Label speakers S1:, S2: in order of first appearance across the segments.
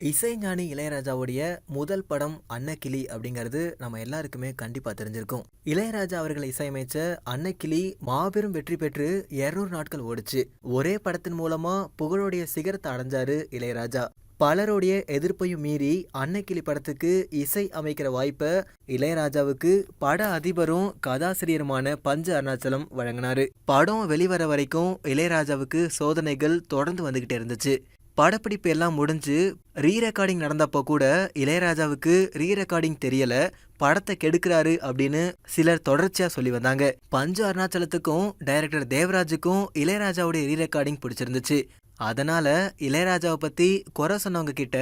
S1: இசைஞானி இளையராஜாவுடைய முதல் படம் அன்னக்கிளி அப்படிங்கிறது நம்ம எல்லாருக்குமே கண்டிப்பாக தெரிஞ்சிருக்கும். இளையராஜா அவர்கள் இசையமைச்ச அன்னக்கிளி மாபெரும் வெற்றி பெற்று 200 நாட்கள் ஓடிச்சு. ஒரே படத்தின் மூலமா புகழுடைய சிகரத்தை அடைஞ்சாரு இளையராஜா. பலருடைய எதிர்ப்பையும் மீறி அன்னக்கிளி படத்துக்கு இசை அமைக்கிற வாய்ப்பை இளையராஜாவுக்கு பட அதிபரும் கதாசிரியருமான பஞ்ச அருணாச்சலம் வழங்கினாரு. படம் வெளிவர வரைக்கும் இளையராஜாவுக்கு சோதனைகள் தொடர்ந்து வந்துகிட்டே இருந்துச்சு. படப்பிடிப்பு எல்லாம் முடிஞ்சு ரீ ரெக்கார்டிங் நடந்தப்போ கூட இளையராஜாவுக்கு ரீ ரெக்கார்டிங் தெரியல படத்தை கெடுக்கிறாரு அப்படின்னு சிலர் தொடர்ச்சியாக சொல்லி வந்தாங்க. பஞ்சு அருணாச்சலத்துக்கும் டைரக்டர் தேவராஜுக்கும் இளையராஜாவுடைய ரீ ரெக்கார்டிங் பிடிச்சிருந்துச்சு. அதனால இளையராஜாவை பற்றி குறை சொன்னவங்க கிட்ட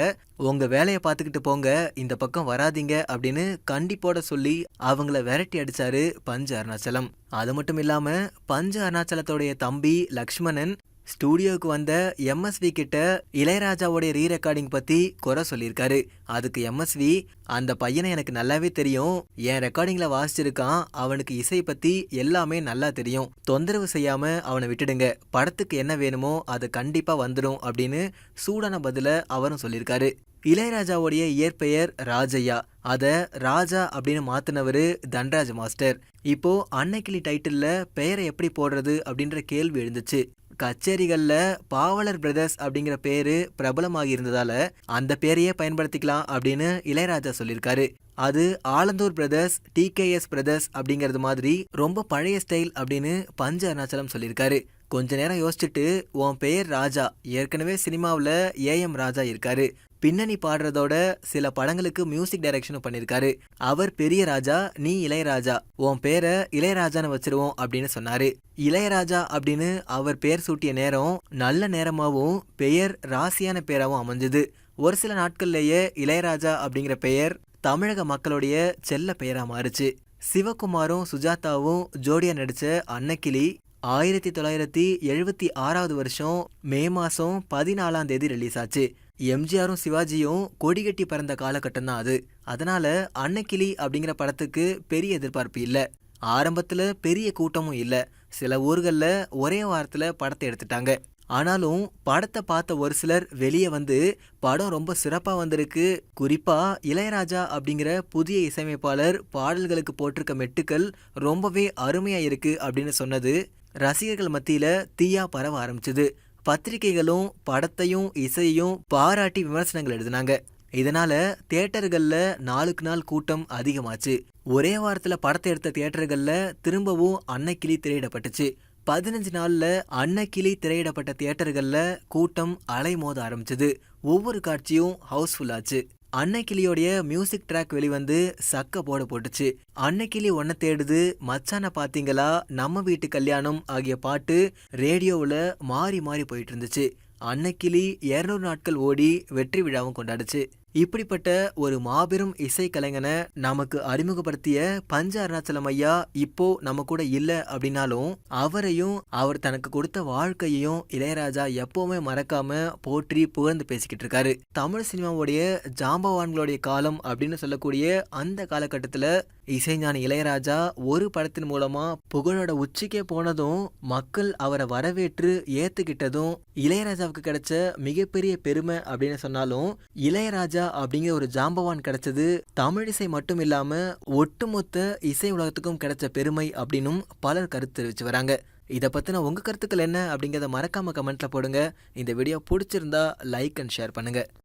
S1: உங்கள் வேலையை பார்த்துக்கிட்டு போங்க இந்த பக்கம் வராதீங்க அப்படின்னு கண்டிப்போட சொல்லி அவங்கள விரட்டி அடிச்சாரு பஞ்சு அருணாச்சலம். அது மட்டும் இல்லாமல் பஞ்சு அருணாச்சலத்தோடைய தம்பி லக்ஷ்மணன் ஸ்டூடியோவுக்கு வந்த எம்எஸ்வி கிட்ட இளையராஜாவோடைய ரீ ரெக்கார்டிங் பத்தி குறை சொல்லியிருக்காரு. அதுக்கு எம்எஸ்வி அந்த பையனை எனக்கு நல்லாவே தெரியும். என் ரெக்கார்டிங்ல வாசிச்சிருக்கான். அவனுக்கு இசை பத்தி எல்லாமே நல்லா தெரியும். தொந்தரவு செய்யாம அவனை விட்டுடுங்க. படத்துக்கு என்ன வேணுமோ அது கண்டிப்பா வந்துடும் அப்படின்னு சூடான பதில அவரும் சொல்லியிருக்காரு. இளையராஜாவுடைய இயற்பெயர் ராஜையா அதை ராஜா அப்படின்னு மாற்றினவர் தன்ராஜ் மாஸ்டர். இப்போ அன்னைக்கிளி டைட்டில்ல பெயரை எப்படி போடுறது அப்படின்ற கேள்வி எழுந்துச்சு. கச்சேரிகளில் பாவலர் பிரதர்ஸ் அப்படிங்கிற பேரு பிரபலமாக இருந்ததால அந்த பேரையே பயன்படுத்திக்கலாம் அப்படின்னு இளையராஜா சொல்லியிருக்காரு. அது ஆலந்தூர் பிரதர்ஸ் டிகேஎஸ் பிரதர்ஸ் அப்படிங்கிறது மாதிரி ரொம்ப பழைய ஸ்டைல் அப்படின்னு பஞ்ச அருணாச்சலம் சொல்லியிருக்காரு. கொஞ்ச நேரம் யோசிச்சுட்டு உன் பெயர் ராஜா. ஏற்கனவே சினிமாவில் ஏஎம் ராஜா இருக்காரு. பின்னணி பாடுறதோட சில படங்களுக்கு மியூசிக் டைரக்ஷனும் பண்ணியிருக்காரு அவர் பெரிய ராஜா நீ இளையராஜா. உன் பேரை இளையராஜான்னு வச்சிருவோம் அப்படின்னு சொன்னாரு. இளையராஜா அப்படின்னு அவர் பெயர் சூட்டிய நேரம் நல்ல நேரமாவும் பெயர் ராசியான பேராவும் அமைஞ்சது. ஒரு சில நாட்கள்லேயே இளையராஜா அப்படிங்கிற பெயர் தமிழக மக்களுடைய செல்ல பெயரா மாறுச்சு. சிவகுமாரும் சுஜாதாவும் ஜோடியா நடிச்ச அன்னக்கிளி ஆயிரத்தி தொள்ளாயிரத்தி எழுபத்தி ஆறாவது வருஷம் மே மாதம் பதினாலாம் தேதி ரிலீஸ் ஆச்சு. எம்ஜிஆரும் சிவாஜியும் கொடிகட்டி பறந்த காலகட்டம் தான் அது. அதனால அன்னக்கிளி அப்படிங்கிற படத்துக்கு பெரிய எதிர்பார்ப்பு இல்லை. ஆரம்பத்தில் பெரிய கூட்டமும் இல்லை. சில ஊர்களில் ஒரே வாரத்தில் படத்தை எடுத்துட்டாங்க. ஆனாலும் படத்தை பார்த்த ஒரு சிலர் வெளியே வந்து படம் ரொம்ப சிறப்பாக வந்திருக்கு. குறிப்பாக இளையராஜா அப்படிங்கிற புதிய இசையமைப்பாளர் பாடல்களுக்கு போட்டிருக்க மெட்டுக்கள் ரொம்பவே அருமையாக இருக்கு அப்படின்னு சொன்னது ரசிகர்கள் மத்தியில் தீயா பரவ ஆரம்பிச்சது. பத்திரிகைகளும் படத்தையும் இசையையும் பாராட்டி விமர்சனங்கள் எழுதினாங்க. இதனால தியேட்டர்களில் நாளுக்கு நாள் கூட்டம் அதிகமாச்சு. ஒரே வாரத்தில் படத்தை எடுத்த தியேட்டர்களில் திரும்பவும் அன்னக்கிளி திரையிடப்பட்டுச்சு. பதினஞ்சு நாளில் அன்னக்கிளி திரையிடப்பட்ட தியேட்டர்களில் கூட்டம் அலைமோத ஆரம்பிச்சது. ஒவ்வொரு காட்சியும் ஹவுஸ்ஃபுல்லாச்சு அன்னைக்கிளியோடைய மியூசிக் ட்ராக் வெளிவந்து சக்க போட போட்டுச்சு. அன்னைக்கிளி ஒன்ன தேடுது மச்சான பார்த்தீங்களா நம்ம வீட்டு கல்யாணம் ஆகிய பாட்டு ரேடியோவில் மாறி மாறி போயிட்டு இருந்துச்சு. அன்னைக்கிளி இரநூறு நாட்கள் ஓடி வெற்றி விழாவும் கொண்டாடுச்சு. இப்படிப்பட்ட ஒரு மாபெரும் இசை கலைஞனை நமக்கு அறிமுகப்படுத்திய பஞ்ச அருணாச்சலம் ஐயா இப்போ நம்ம கூட இல்லை அப்படின்னாலும் அவரையும் அவர் தனக்கு கொடுத்த வாழ்க்கையையும் இளையராஜா எப்பவுமே மறக்காம போற்றி புகழ்ந்து பேசிக்கிட்டு இருக்காரு. தமிழ் சினிமாவுடைய ஜாம்பவான்களுடைய காலம் அப்படின்னு சொல்லக்கூடிய அந்த காலகட்டத்தில் இசைஞானி இளையராஜா ஒரு படத்தின் மூலமா புகழோட உச்சிக்கே போனதும் மக்கள் அவரை வரவேற்று ஏத்துக்கிட்டதும் இளையராஜாவுக்கு கிடைச்ச மிகப்பெரிய பெருமை அப்படின்னு சொன்னாலும் இளையராஜா அப்படிங்கிற ஒரு ஜாம்பவான் கிடைச்சது. தமிழிசை மட்டும் இல்லாம ஒட்டுமொத்த இசை உலகத்துக்கும் கிடைச்ச பெருமை அப்படின்னும் பலர் கருத்து தெரிவிச்சு வராங்க. இதை பற்றின உங்கள் கருத்துக்கள் என்ன அப்படிங்கிறத மறக்காம கமெண்ட்ல போடுங்க. இந்த வீடியோ பிடிச்சிருந்தா லைக் அண்ட் ஷேர் பண்ணுங்க.